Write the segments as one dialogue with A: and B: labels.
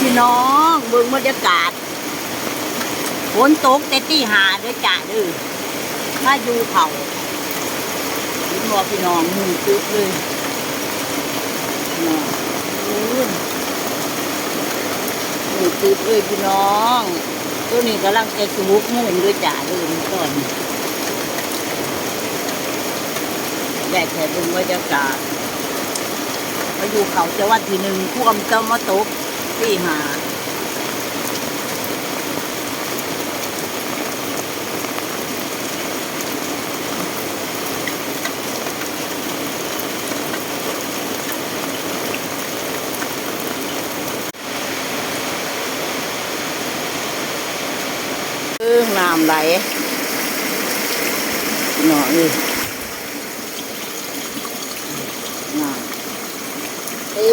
A: พี่น้องเบิ่งบรรยากาศฝนตกแต่ตีหาด้อจ้าเด้อมาอยู่เขาเห็นบ่พี่น้องมือตึ๊บเลยพี่งตึ๊บเลยพี่น้อง ตัวนี้กำลังจะสุกมุ่งด้วยจ้าเด้อมันก่อนแดดแค่เบิ่งบรรยากาศมาอยู่เขาจะวันที่หนึ่งพ่วมจะมาตก ตีหาเออน้ำไหลหน่อยน้ำเต็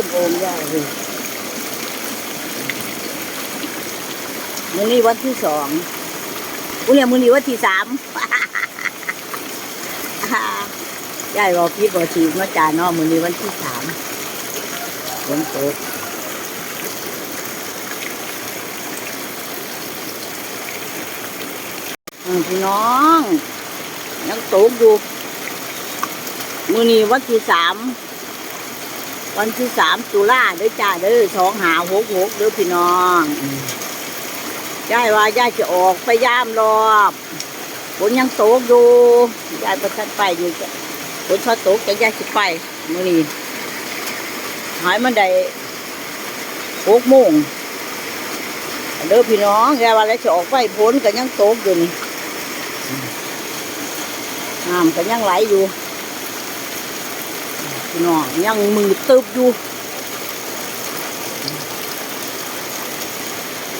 A: มื้อนี้วันที่สองอุ้ยมื้อนี้วันที่สามยายบอกพี่บอกชีมาจานาะมื้อนี้วันที่สามฝนตกพี่น้องยังตกอยู่มือนี้วันที่สามวันที่สามตุลาเด้อจ้าเด้อสองหาหกหกเด้อพี่น้อง ยายว่ายายจะออกไปย่ามรอบฝนยังตกอยู่ยายประทันไปอยู่จ้ะฝนชอตกจะยายจะไปมื่อนี้หายมันได้หกโมงเด้อพี่น้องยายว่าแล้วจะออกไปฝนก็ยังตกอยู่นี่น้ำก็ยังไหลอยู่พี่น้องยังมือตึบอยู่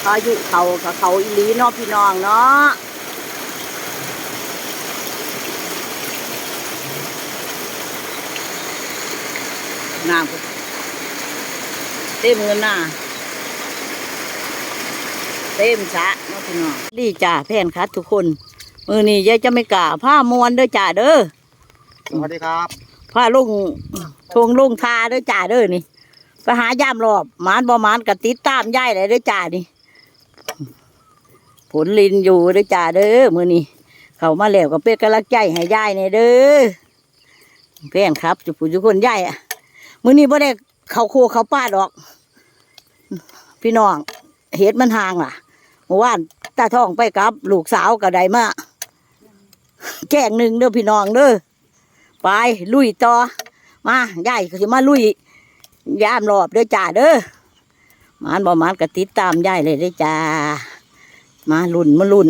A: พายุเขากับเขาอีหลีเนาะพี่น้องเนาะน้ำก็เต็มเงินหน้าเต็มสระเนาะพี่น้องรีจ่าแพนคัดทุกคน มือนี้ยายจะไม่กล้าผ้ามวนเด้อจ่าเด้อ
B: สวัสดีครับ
A: ผ้าลุงทงลุงทาเด้อจ่าเด้อนี่ไปหายามรอบหมานบ่หมานกติดตามยายเลยเด้อจ่านี่ ผลลินอยู่เด้อจ่าเด้อมือนี้เขามาแล้วก็เป็นกำลังใจให้ยายในเด้อเพื่อนครับจุปุจุคนยายอะมือนี้บ่ได้เขาโคเขาป้าดอก พี่น้องเห็ดมันห่างล่ะเมื่อวานตาทองไปกับ ลูกสาวก็ได้มาแจ้งหนึ่งเด้อพี่น้องเด้อไปลุยต่อมายายก็จะมาลุยยามรอบเด้อจ้าเด้อมานบ่มานก็ติดตามยายเลยเด้อจ้า มาลุ่นมาลุ่น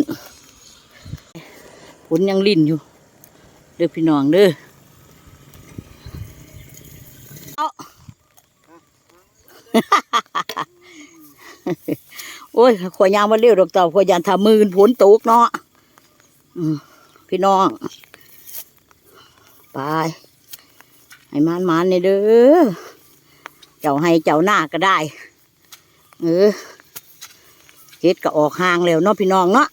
A: ฝนยังลิ่นอยู่ เด้อพี่น้องเด้อเอาโอ้ยขอยยางมาเร็วดอกเต่าขอยยานทำมืนฝนตกเนาะพี่น้อง ไป ให้มานมานๆนี่เด้อ เจ้าให้เจ้าหน้าก็ได้ เออ เฮ็ดก็ออกห่างแล้วเนาะพี่น้องเนาะ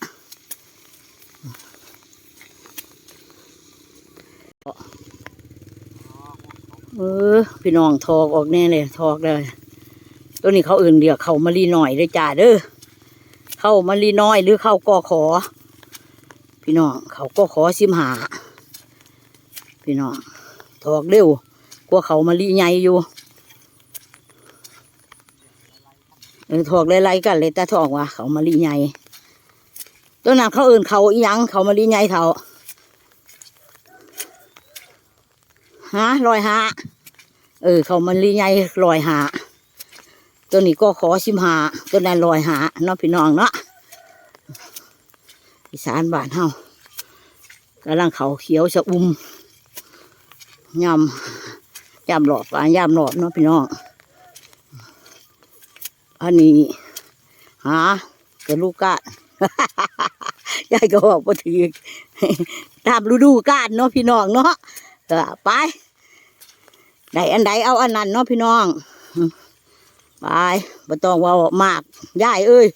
A: เออพี่น้องทอกออกแน่เลยทอกเลยตัวนี้เขาอื่นเดียวเขามารีหน่อยเลยจ้าเด้อเข้ามารีน้อยหรือเข้ากอขอ พี่น้องเขาก็ขอสิมหาพี่น้องถอกเร็วกลัวเขามาลีใหญ่อยู่เอถอกไล่ๆกันเลยแต่ถอกว่าเขามาลีใหญ่ตัวนั้นเขาเอื่นเขาอีหยังเขามาลีใหญ่เท่าฮะลอยหาเออ เขามาลีใหญ่ลอยหาตัวนี้ก็ขอสิมหาตัวนั้นลอยหาเนาะพี่น้องเนาะอีสานบ้านเฮากำลังเขาเขียวสะอุ่มยำยำหลอบอะยำหลอบเนาะพี่น้อง อันนี้หากระลูกกาดยายก็บอกว่าถือตามฤดูกาลเนาะพี่น้องเนาะเออไปได้อันใดเอาอันนั้นเนาะพี่น้องอืมไปบ่ต้องเว่ามากยายเอ้ย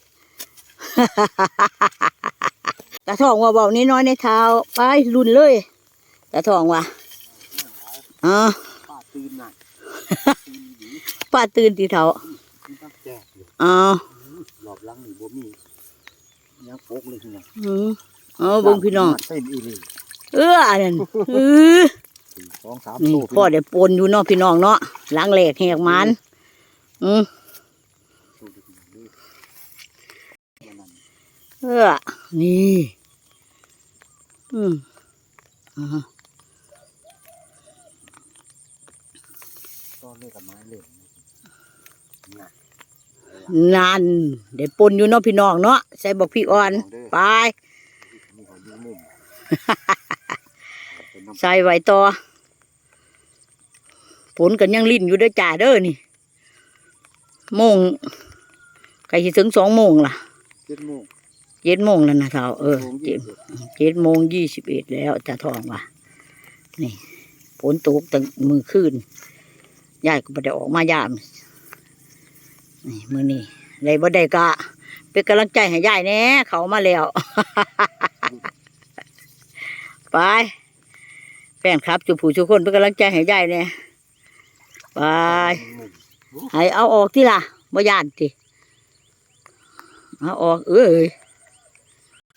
A: ตาทองว่าเบานี้น้อยในเท้าไปรุนเลยตาทองว่าอ๋อ
B: ป้าตื่นน่ะ
A: ป้าตื่นทีเท้า เอา
B: หลอบหลังนี่บ่มียังโปกเลยพี่น้อง
A: อืมเอาเบิ่งพี่น้อง
B: เต้นอีเลย
A: เอออันนั้นเออ
B: สี่สองสาม
A: นี่
B: โต
A: พ่อได้ปนอยู่เนาะพี่น้องเนาะหล้างแหลกแหกมันอืมเออนี่อืมอ่า
B: ก็เล่กับไม้เล่นนะ
A: นั่นได้ปนอยู่เนาะพี่น้องเนาะใส่บอกพี่อ่อนไป
B: มีหอยยืมมุมเป็นน้ำ
A: ใส่ไว้ต่อผลกันยังลิ้นอยู่เด้อจ่าเด้อนี่โมงใกล้สิถึงสองโมงล่ะ
B: เจ็ดโมง
A: เจ็ดโมงแล้วนะเท่าเออ
B: โมง
A: เจ็
B: ยี่
A: ด
B: สิบ
A: เจ็ดโมงยี่สิบเอ็ดแล้วจะทองว่ะนี่ฝนตกตั้งมือคืนยายก็บ่ได้ออกมายาม นี่มือนี่เลยบ่ได้กะเป็นกำลังใจให้ยายแน่เขามาแล้ว ไปแฟนครับจุผู้ทุกคนเป็นกำลังใจให้ยายแน่ไปให้เอาออกที่ล่ะบ่ยานติเอาออกเอ้ย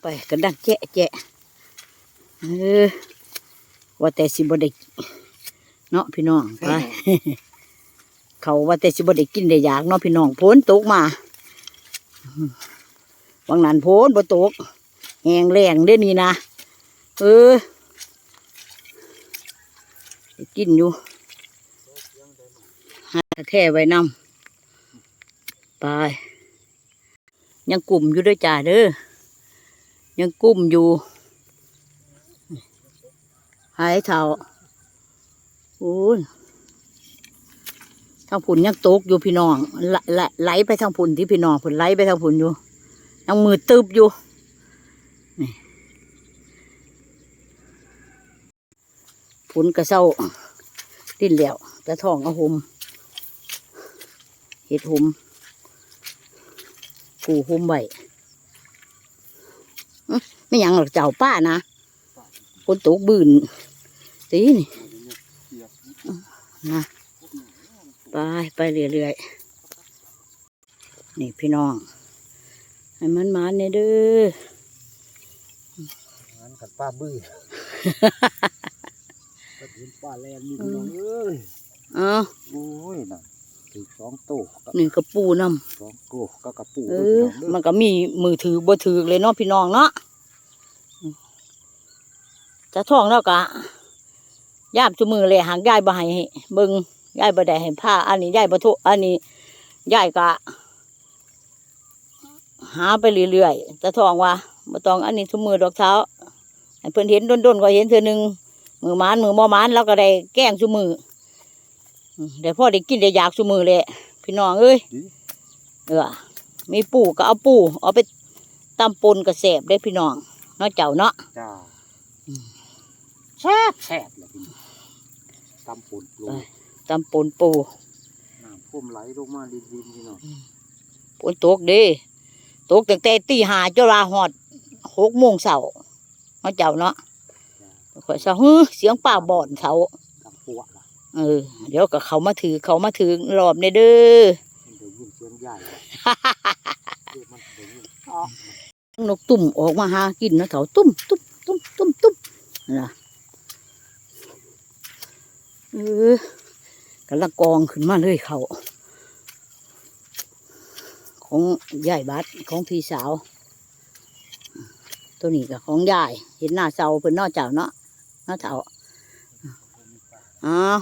A: ไปกันดังแจ๊ะแจ๊ะเออว่าแต่สิบได้เนาะพี่น้องไป เขาว่าแต่สิบได้กินได้อยากเนาะพี่น้องพ้นตกมาวังนั้นพ้นบ่ตกแหงแรงเด้นี่นะเออกินอยู่หาแท้ไว้นำไปยังกลุ่มอยู่ด้วยจ้าเด้อยังกุ้มอยู่ หายเท่าโอ้ย ทางผุนยังตกอยู่พี่น้องไหลไหลไหลไปทางผุนที่พี่น้องผุนไหลไปทางผุนอยู่ยังมือตึบอยู่นี่ผุนกระเซ้าดิ้นแล้วจะท้องเอาหมเห็ดหมกูหมไว้ไม่หยังหรอกเจ้าป้านะคนตกบืนตีนี่นะ ไปไปเรื่อยๆ นี่พี่น้อง ให้มันมาเนี่ยเด้อ
B: งั้นกันป้าบื้อก็เห็นป้าแลนมีพี่น้องเอ้ย
A: เอา
B: โอ้ยน่ะถือสองโตกับ
A: นี่กระปูน้
B: สองโตก็กระปูำ
A: เอ
B: ด้วย
A: อ
B: พี่น้องเด้อ
A: มันก็มีมือถือบ่ถือเลยเนาะพี่น้องเนาะจะท่องแล้วกะยามจุมือเลยหางยายบ่ให้เบิ่ง ยายบ่ได้ให้ผ้า อันนี้ยายบ่ทุอันนี้ยายกะหาไปเรื่อยๆจะท่องว่าบ่ต้องอันนี้ทุกมือดอกเท้าให้เพิ่นเห็นด้นๆก็เห็นเทื่อหนึงมือหมานมือบ่หมานแล้วก็ได้แกล้งซุมืออืมได้พ่อได้กินได้อยากซุมือแหละพี่น้องเอ้ยเออมีปูก็เอาปูเอาไปตำปนกระแสบได้พี่น้องเนาะเจ้าเนาะ
B: จ้า
A: อืม
B: แซ่บแซ่บเลยพี่น้องตำปูนปลู
A: ไป
B: ก
A: ตำปนปู
B: น้ำพุ่มไหลลงมาดินดินพี่น้อง
A: ปนตกเด้ตกตั้งแต่ตีหาจนลาหอดหกโมงเช้าเนาะเจ้าเนาะข่อยเช้าเฮ้อเสียงป่าบ่อนเขา
B: ตำปวดล่ะ
A: เออ เดี๋ยวก็เขามาถือเขามาถือรอบเนี่ยเด้อ
B: มันเดี๋ยวยินเสียงใหญ่เลยเดี๋ยวมันเดี๋ยวยินอ๋อน
A: กตุ่มออกมาหากินเนาะเขาตุ้มตุ้มตุ้มตุ้มตุ้มนะเออ กำลังกองขึ้นมาเลยเขาของยายบัดของพี่สาว ตัวนี้ก็ของยายเห็นหน้าเสาเพิ่นเนอเจ้าเนาะเนาะเจ้าอ้าว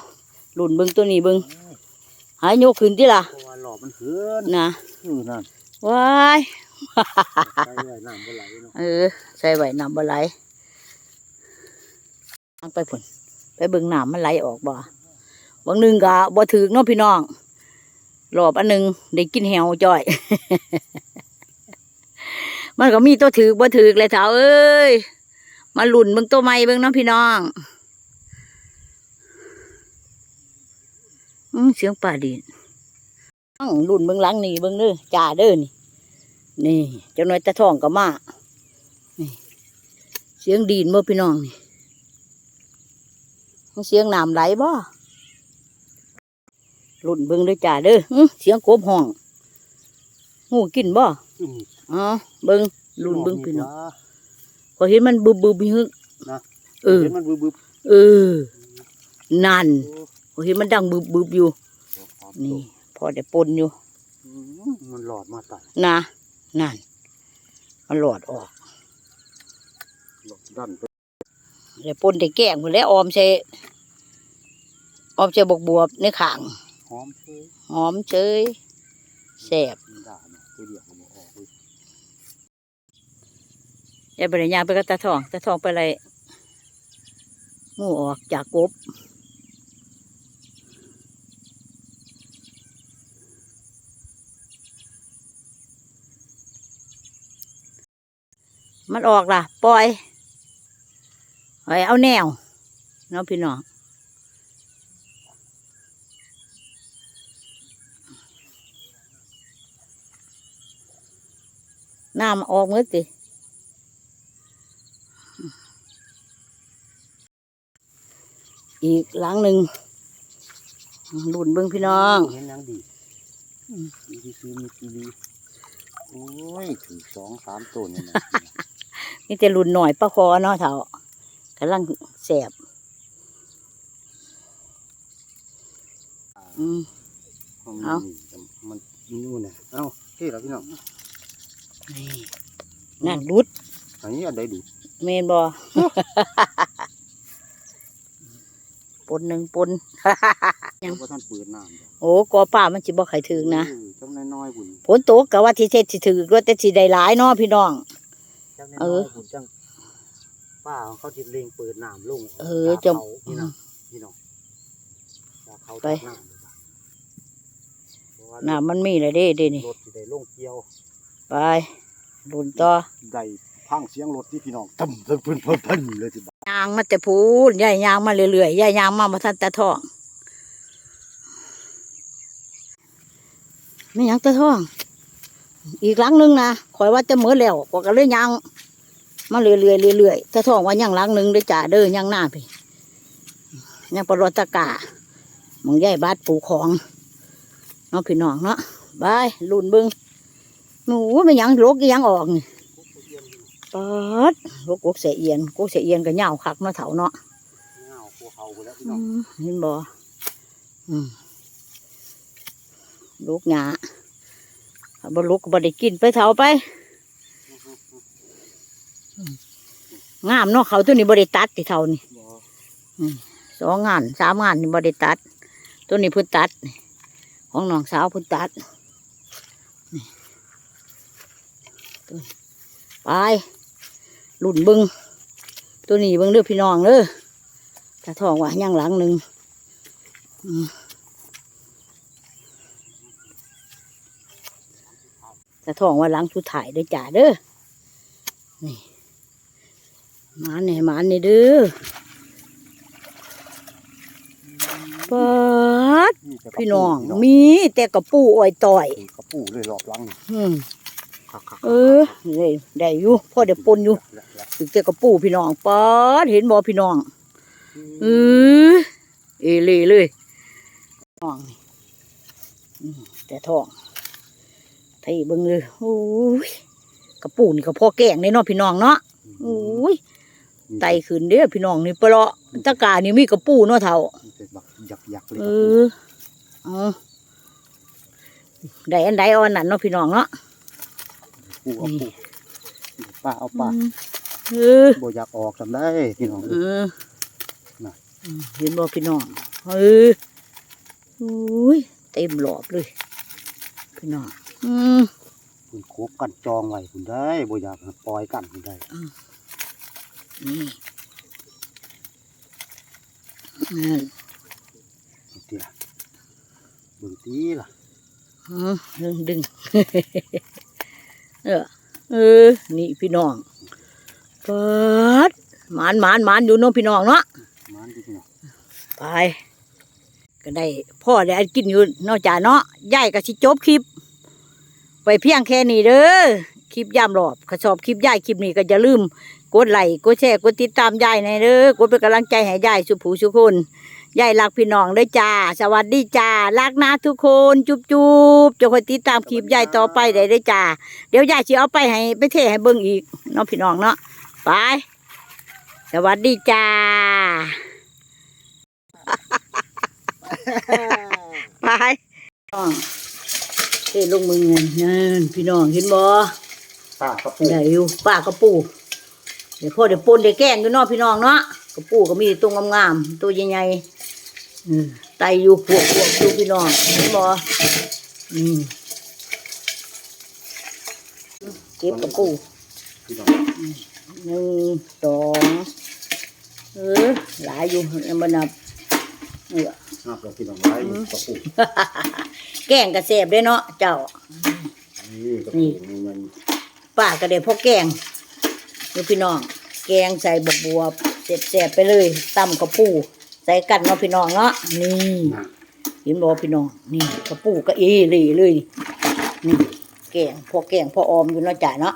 A: หลุนเบิงตัวนี้เบิงหายโยกขึ้นที่ล่ะ
B: เพราะว่าหลอบมันขึ้น
A: นะ
B: อือนั่น
A: ว้าย
B: ใส่ไว้น้ำบ่ไหลเนาะ
A: เออใส่ไว้น้ำบ่ไหลทางไปผลไปเบิ่งน้ำมันไหลออกบ่ บางหนึ่งก็บ่ถึกเนาะพี่น้องรอบอันหนึ่งได้กินแหวจ่อย มันก็มีตัวถือบ่ถือเลยเถาเอ้ย มาหลุนเบิ่งตัวใหม่เบิ่งเนาะพี่น้องอเสียงป่าดีอ้าวหลุนเบิ่งหลังนี่เบิ่งเด้อจ่าเด้อนี่นี่เจ้าน้อยตะทองก็มานี่เสียงดีนบ่พี่น้องนี่เสียงน้ำไหลบ่ ลุ่นเบิ่งเด้วยจ้าเด้ออื้อเสียงกบห้องงูกินบ่
B: คือมี
A: อ๋อเบิ่งลุนเบิ่ง
B: มี
A: พี่น้อง
B: จ้า
A: พอเห็นมันบึบบึบมีฮึก
B: นะ
A: เออ
B: เห็นมันบึบบึบ
A: เออนั่นพอเห็นมันดังบึบบึบอยู่ นี่ พอได้ปนอยู่
B: อืมมันหลอดมาตัด
A: นะนั่นมันหลอดออก
B: หลอดดันไป
A: ได้ปนได้แกล้งหมดแล้วออมใส่ออมใส่บกบวบในขาง
B: หอมเชย
A: หอมเจยแสบ
B: มันด่าเนาะตัวเดียวก็บ่ออกเลย
A: อย่าไปไหนยางไปกับตาทองตาทองไปอะไรงูออกจากกบมันออกล่ะ ปล่อยไว้เอาแนวเน้องพี่น้อง น้ำออกมืดสิอีกหลังหนึ่งรุ่นเบิ้งพี่น้อง
B: เห็นยังดี
A: อืม
B: ดีที่ซื้อมีกีรีโอ้ยถือสองสามตัวเนี่ยนะ
A: นี่จะรุ่นหน่อยป้าคอเนาะเถากำลังแสบอืมเอา
B: มันมันนู่นน่ะเอ้าเฮ้ยแล้วพี่น้อง
A: นี่นั่นรุด
B: อันนี้อันใดดู
A: เมนบอ ปนหนึ่งปน ยัง
B: ว่าท่านเปิดน้ำจ้ะ
A: โอ้กอป่ามันจิบ่ไข่ถึงนะ
B: เออจังน้อยๆบุญ
A: ฝนตกกะว่าที่เท็ดสิถือก็แต่สิได้หลายเนาะพี่น้อง
B: จัง
A: เอ
B: น้อ
A: อ
B: ยๆบุญจังป้าเขาจิเล็งเปิดน้ำลง
A: เออ
B: จาก
A: จะ
B: เขาพี่น้องพี่น้องจากเขา
A: ไป
B: จากน้ำเลยจ้ะเพราะว่า
A: น้ำมันมีเลยเด้เด้นี่
B: รถสิได้ลงเกี่ยว
A: ไปรุ่นต่อ
B: ได้พังเสียงรถที่พี่น้องตึมตึมพึ่นพึ่นพึ่นเลยสิบ่
A: ยางมาแต่พูนย่ายยางมาเรื่อยๆย่ายยางมามาทันตาทองไม่หยังตาทอง อีกหลังหนึงนะคอยว่าจะเหมือแล้วกว่าก็เลยยางมาเรื่อยๆเรื่อยๆตาทองว่ายังหลังหนึงเด้อจ่าเด้อยังหน้าพี่ยังปรตะกาหมึงย่ายบาดปลูกของเนาะพี่น้องเนาะบายลุ่นเบึง หนูไม่หยังลกอีหยังออกนี่ปัดลูกกกเสียเอียนกกเสียเอียนก็เหงาคักเนาะเถาเนาะ
B: เงาพวกเขาไปแล้วพี่
A: อื
B: น้อง
A: มเห็นบ่อืมลูกหยาถ้าบ่ลูกก็บ่ได้กินไปเถาไป งามเนาะเขาตัวนี้บ่ได้ตัดที่เถานี่
B: บ่
A: สองงานสามงานนี่บ่ได้ตัด ตัวนี้เพิ่นตัดนี่ของน้องสาวเพิ่นตัดนี่ตัวนี้ ไปลุ่นเบิงตัวนี้เบิงเด้อพี่น้องเด้อถ้าทองว่ายังหลังหนึ่งอืมถ้าทองว่าหลังสุดท้ายเด้อจ่าเด้อนี่หมาเนี่ยหมาเนี่ยเด้อปัด
B: มีแต่กระ
A: พี่น้อง
B: ปู
A: มีแต่กระปูอ้อยต่อย
B: กระปูเลยรอบหลังนี่
A: อืม
B: คักๆ
A: เออได้ได้อยู่พ่อได้ปนอยู่
B: แหละ
A: ถึงแต่กระปูพี่น้องปัดเห็นบ่พี่น้อง
B: ๆ
A: เออเอเล่เลยน้องนี่อืมแต่ท้องไทยเบิ่งเลยโอ้ยกระปูนี่ก็พอแกงเลยเนาะพี่น้องเนาะโอ้ยไตขึ้นเด้อพี่น้องนี่เปลาะตะกร้านี่มีกระปูเนาะเท่า
B: มีแต่บักยักๆเลย
A: เอ
B: กับปู
A: อเอาได้อันใดเอาอันนั้นเนาะพี่น้องเนาะ
B: ปูเอาปูป้าเอาป้า
A: เออ
B: บ่อยากออกจำได้พี่น้อง
A: เออ
B: น่ะ
A: อืมเห็นบ่พี่น้องเอออุ้ยเต็มหลอบเลยพี่น้องอืม
B: คุณโคบกันจองไว้คุณได้บ่อยากให้ปล่อยกันคุณได้
A: นี่นั่น
B: เตี้ยเบิ่งตีล่ะ
A: อืมดึงดึง เออเออ นี่พี่น้องเปิดหมานหมานหมานอยู่เนาะพี่น้องเนาะ
B: มันพี่น้อง
A: ไปก็ได้ พ่อได้อันกินอยู่เนอกจากเนาะยายก็สิจบคลิป ไปเพียงแค่นี้เด้อคลิปยามรอบข้าชอบคลิปยายคลิปนี้ก็อย่าลืม กดไลค์กดแชร์กดติดตามยายในอยเด้อกดเป็นกำลังใจให้ยายสุผูสุคน ยายรักพี่น้องเด้อจ้า สวัสดีจ้ารักนะทุกคนจุบจุบจะคอยติดตามคลิปยายต่อไปได้เด้อจ้า เดี๋ยวยายสิเอาไปให้ไปเทให้เบิ่งอีกเน้องพี่น้องเนาะไป สวัสดีจ้าไปน้องเทลงมือเงินนั่นพี่น้องเห็นบ่
B: ป้ากระปู
A: ได้อยู่ป้ากระปูเดี๋ยวพ่อเดี๋ยวปนเดี๋ยวแกล้งอยู่เนาะพี่น้องเนาะกระปูก็มีตัวงามๆตัวใหญ่ๆอืม ไตอยู่พวกพวกอยู่พี่น้องเห็นบ่อืมเก็บกระปู
B: พี่น้อง
A: หนึ่งสองเออหลายอยู่ยังบ่นับเออ
B: นับแล้วพี่น้องไว้กระปู
A: แกงกระเสบได้เนาะเจ้า
B: นี่กระปูนี่มัน
A: ป้าก็ได้พอแกงนี่พี่น้อง แกงใส่บวบบวบเสียบๆไปเลยตำกระปู ใส่กันเนาะพี่น้องเนาะนี่
B: นะ
A: เห็นบ่พี่น้องนี่กระปูก็อีหลีเลยนี่แกงพอแกงพอออมอยู่เนาะจ่าเนาะ